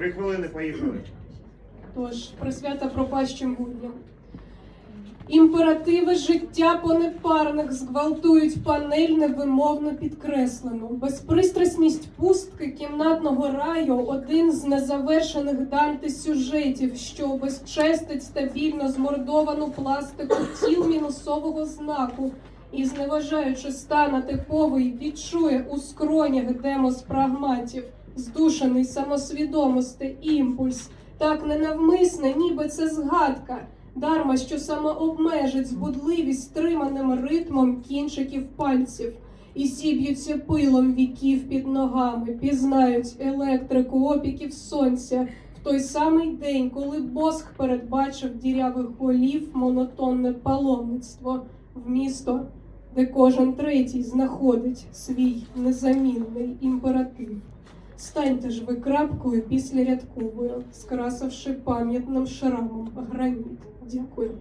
Три хвилини, поїхали. Тож, присвята пропащим будням. Імперативи життя понепарних зґвалтують панель невимовно підкреслену. Безпристрасність пустки кімнатного раю один з незавершених Данте сюжетів, що безчестить стабільно змордовану пластику тіл мінусового знаку і, зневажаючи стана типовий, відчує у скронях демос прагматів, здушений самосвідомости імпульс, так ненавмисне, ніби це згадка. Дарма, що самообмежить збудливість стриманим ритмом кінчиків пальців, і зіб'ються пилом віків під ногами, пізнають електрику опіків сонця той самий день, коли босх передбачив дірявих голів монотонне паломництво в місто, де кожен третій знаходить свій незамінний імператив. Станьте ж ви крапкою після рядковою, скрасивши пам'ятним шрамом граніт. Дякую.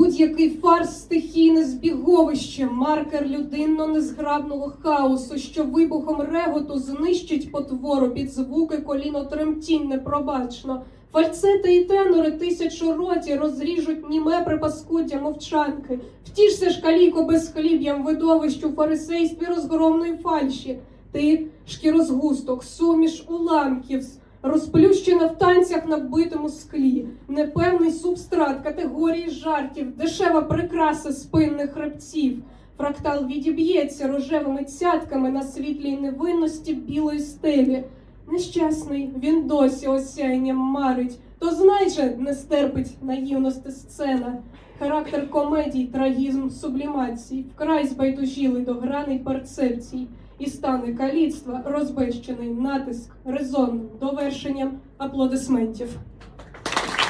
Будь-який фарс стихійне збіговище, маркер людинно-незграбного хаосу, що вибухом реготу знищить потвору під звуки коліно тремтінь непробачно. Фальцети і тенори тисячороті розріжуть німе припаскуддя мовчанки. Втішся ж каліко безхліб'ям видовищу фарисействі розгромної фальші. Ти шкірозгусток, суміш уламків, розплющена в танцях на вбитому склі, непевний субстрат категорії жартів, дешева прикраса спинних хребців. Фрактал відіб'ється рожевими цятками на світлій невинності білої стелі. Нещасний, він досі осяянням марить, то знай же, не стерпить наївності сцена. Характер комедій, трагізм, сублімацій, вкрай збайдужілий до граней перцепцій, і стане каліцтва розбещений натиск резонним довершенням аплодисментів.